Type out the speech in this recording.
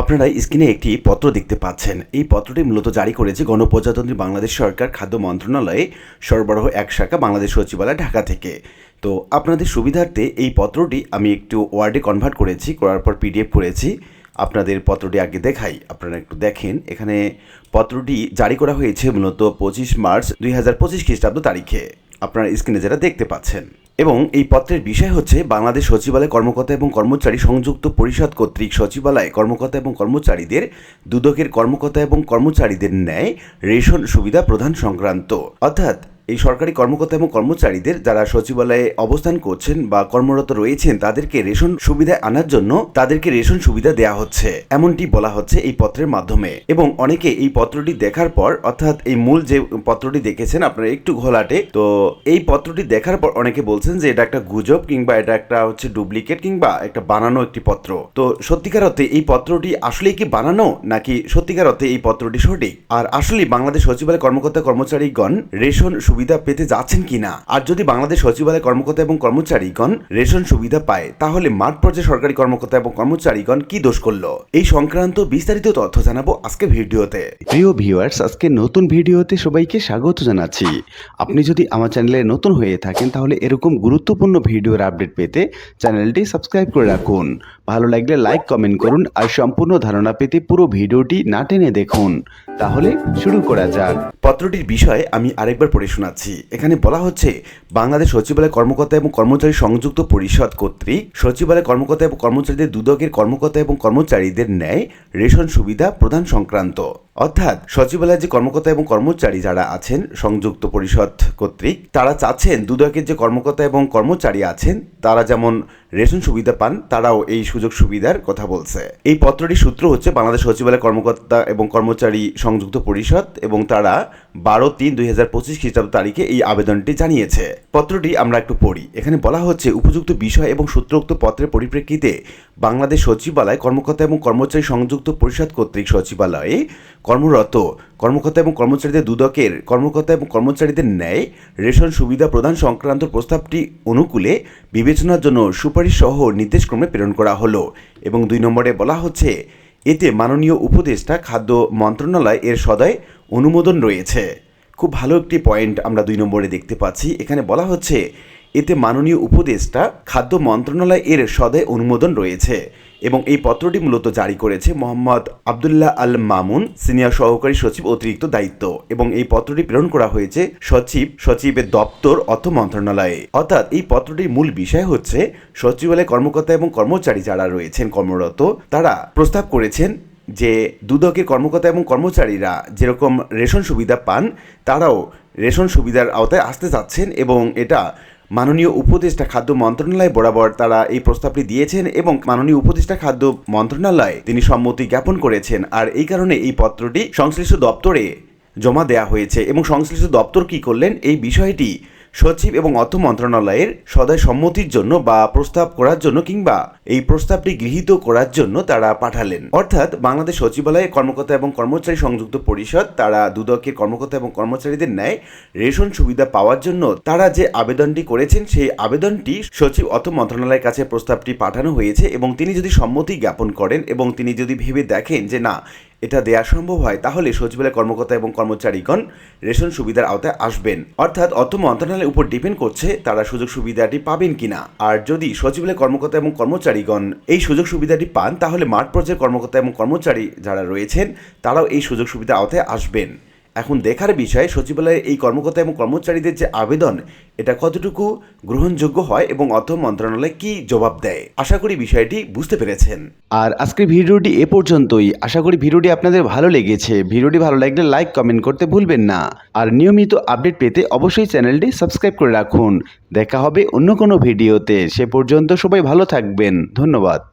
আপনারা স্ক্রিনে একটি পত্র দেখতে পাচ্ছেন। এই পত্রটি মূলত জারি করেছে গণপ্রজাতন্ত্রী বাংলাদেশ সরকার খাদ্য মন্ত্রণালয়ে সরবরাহ এক শাখা বাংলাদেশ সচিবালয় ঢাকা থেকে। তো আপনাদের সুবিধার্থে এই পত্রটি আমি একটু ওয়ার্ডে কনভার্ট করেছি, করার পর পিডিএফ করেছি। আপনাদের পত্রটি আগে দেখাই, আপনারা একটু দেখেন। এখানে পত্রটি জারি করা হয়েছে মূলত পঁচিশ মার্চ দুই হাজার পঁচিশ খ্রিস্টাব্দ তারিখে। আপনারা স্ক্রিনে যেটা দেখতে পাচ্ছেন। এবং এই পত্রের বিষয় হচ্ছে বাংলাদেশ সচিবালয় কর্মকর্তা এবং কর্মচারী সংযুক্ত পরিষদ কর্তৃক সচিবালয় কর্মকর্তা এবং কর্মচারীদের, দুদকের কর্মকর্তা এবং কর্মচারীদের ন্যায় রেশন সুবিধা প্রদান সংক্রান্ত। অর্থাৎ এই সরকারি কর্মকর্তা এবং কর্মচারীদের যারা সচিবালয়ে অবস্থান করছেন বা কর্মরত রয়েছেন, তাদেরকে রেশন সুবিধা আনার জন্য তাদেরকে রেশন সুবিধা দেয়া হচ্ছে। এমনটি বলা হচ্ছে এই পত্রের মাধ্যমে। এবং অনেকে এই পত্রটি দেখার পর, অর্থাৎ এই মূল যে পত্রটি দেখেছেন, আপনারা একটু ঘোলাটে, তো এই পত্রটি দেখার পর অনেকে বলছেন যে এটা একটা গুজব কিংবা এটা একটা হচ্ছে ডুপ্লিকেট কিংবা একটা বানানো একটি পত্র। তো সত্যিকার অর্থে এই পত্রটি আসলেই কি বানানো, নাকি সত্যিকার অর্থে এই পত্রটি সঠিক? আর আসলে বাংলাদেশ সচিবালয় কর্মকর্তা কর্মচারীগণ রেশন সুবিধা পেতে যাচ্ছেন কিনা? আর যদি বাংলাদেশ সচিবালয় কর্মকর্তা এবং কর্মচারীগণ রেশন সুবিধা পায়, তাহলে মাঠ পর্যায়ে সরকারি কর্মকর্তা এবং কর্মচারীগণ কি দোষ করল? এই সংক্রান্ত বিস্তারিত তথ্য জানাব আজকে ভিডিওতে। প্রিয় ভিউয়ার্স, আজকে নতুন ভিডিওতে সবাইকে স্বাগত জানাচ্ছি। আপনি যদি আমার চ্যানেলে নতুন হয়ে থাকেন, তাহলে এরকম গুরুত্বপূর্ণ ভিডিওর আপডেট পেতে চ্যানেলটি সাবস্ক্রাইব করে রাখুন। ভালো লাগলে লাইক, কমেন্ট করুন আর সম্পূর্ণ ধারণা পেতে পুরো ভিডিওটি না টেনে দেখুন। তাহলে শুরু করা যাক। পত্রটির বিষয়ে আমি আরেকবার পড়ে শোনাচ্ছি। এখানে বলা হচ্ছে, বাংলাদেশ সচিবালয় কর্মকর্তা এবং কর্মচারী সংযুক্ত পরিষদ কর্তৃক সচিবালয় কর্মকর্তা এবং কর্মচারীদের দুদকের কর্মকর্তা এবং কর্মচারীদের ন্যায় রেশন সুবিধা প্রদান সংক্রান্ত। অর্থাৎ সচিবালয়ের যে কর্মকর্তা এবং কর্মচারী যারা আছেন সংযুক্ত পরিষদ কর্তৃক, তারা চাচ্ছেন দুদকের যে কর্মকর্তা এবং কর্মচারী আছেন, তারা যেমন রেশন সুবিধা পান, তারাও এই সুযোগ সুবিধার কথা বলছে। এই পত্রটির সূত্র হচ্ছে বাংলাদেশ সচিবালয় কর্মকর্তা এবং কর্মচারী সংযুক্ত পরিষদ এবং তারা বারো তিন দুই হাজার পঁচিশ খ্রিস্টাব্দ তারিখে এই আবেদনটি জানিয়েছে। পত্রটি আমরা একটু পড়ি। এখানে বলা হচ্ছে, উপযুক্ত বিষয় এবং সূত্রোক্ত পত্রের পরিপ্রেক্ষিতে বাংলাদেশ সচিবালয় কর্মকর্তা এবং কর্মচারী সংযুক্ত পরিষদ কর্তৃক সচিবালয়ে কর্মরত কর্মকর্তা এবং কর্মচারীদের দুদকের কর্মকর্তা এবং কর্মচারীদের ন্যায় রেশন সুবিধা প্রদান সংক্রান্ত প্রস্তাবটি অনুকূলে বিবেচনার জন্য সুপারিশ সহ নির্দেশক্রমে প্রেরণ করা হলো এবং দুই নম্বরে বলা হচ্ছে, এতে মাননীয় উপদেষ্টা, খাদ্য মন্ত্রণালয় এর সদয় অনুমোদন রয়েছে। খুব ভালো একটি পয়েন্ট আমরা দুই নম্বরে দেখতে পাচ্ছি। এখানে বলা হচ্ছে, এতে মাননীয় উপদেষ্টা খাদ্য মন্ত্রণালয় এর সদয় অনুমোদন রয়েছে এবং এই পত্রটি মূলত জারি করেছে মোহাম্মদ আবদুল্লাহ আল মামুন, সিনিয়র সহকারী সচিব অতিরিক্ত দায়িত্ব এবং এই পত্রটি প্রেরণ করা হয়েছে সচিব, সচিবের দপ্তর অর্থ মন্ত্রণালয়ে। অর্থাৎ এই পত্রটির মূল বিষয় হচ্ছে, সচিবালয় কর্মকর্তা এবং কর্মচারী যারা রয়েছেন কর্মরত, তারা প্রস্তাব করেছেন যে দুদকের কর্মকর্তা এবং কর্মচারীরা যেরকম রেশন সুবিধা পান, তারাও রেশন সুবিধার আওতায় আসতে চাচ্ছেন এবং এটা মাননীয় উপদেষ্টা খাদ্য মন্ত্রণালয় বরাবর তারা এই প্রস্তাবটি দিয়েছেন এবং মাননীয় উপদেষ্টা খাদ্য মন্ত্রণালয় তিনি সম্মতি জ্ঞাপন করেছেন। আর এই কারণে এই পত্রটি সংশ্লিষ্ট দপ্তরে জমা দেয়া হয়েছে এবং সংশ্লিষ্ট দপ্তর কি করলেন, এই বিষয়টি সচিব এবং অর্থ মন্ত্রণালয়ের সদয় সম্মতির জন্য বা প্রস্তাব করার জন্য কিংবা এই প্রস্তাবটি গৃহীত করার জন্য তারা পাঠালেন। অর্থাৎ বাংলাদেশ সচিবালয়ে কর্মকর্তা এবং কর্মচারী সংযুক্ত পরিষদ, তারা দুদকের কর্মকর্তা এবং কর্মচারীদের ন্যায় রেশন সুবিধা পাওয়ার জন্য তারা যে আবেদনটি করেছেন, সেই আবেদনটি সচিব অর্থ মন্ত্রণালয়ের কাছে প্রস্তাবটি পাঠানো হয়েছে এবং তিনি যদি সম্মতি জ্ঞাপন করেন এবং তিনি যদি ভেবে দেখেন যে না এটা দেয়া সম্ভব হয়, তাহলে সচিবালয় কর্মকর্তা এবং কর্মচারীগণ রেশন সুবিধার আওতায় আসবেন। অর্থাৎ অর্থ মন্ত্রণালয়ের উপর ডিপেন্ড করছে তারা সুযোগ সুবিধাটি পাবেন কিনা। আর যদি সচিবালয় কর্মকর্তা এবং কর্মচারীগণ এই সুযোগ সুবিধাটি পান, তাহলে মাঠ পর্যায়ের কর্মকর্তা এবং কর্মচারী যারা রয়েছেন, তারাও এই সুযোগ সুবিধা আওতায় আসবেন। এখন দেখার বিষয়, সচিবালয়ের এই কর্মকর্তা এবং কর্মচারীদের যে আবেদন, এটা কতটুকু গ্রহণযোগ্য হয় এবং অর্থ মন্ত্রণালয় কি জবাব দেয়? আশা করি বিষয়টি বুঝতে পেরেছেন। আর আজকের ভিডিওটি এ পর্যন্তই। আশা করি ভিডিওটি আপনাদের ভালো লেগেছে। ভিডিওটি ভালো লাগলে লাইক, কমেন্ট করতে ভুলবেন না। আর নিয়মিত আপডেট পেতে অবশ্যই চ্যানেলটি সাবস্ক্রাইব করে রাখুন। দেখা হবে অন্য কোনো ভিডিওতে। সে পর্যন্ত সবাই ভালো থাকবেন। ধন্যবাদ।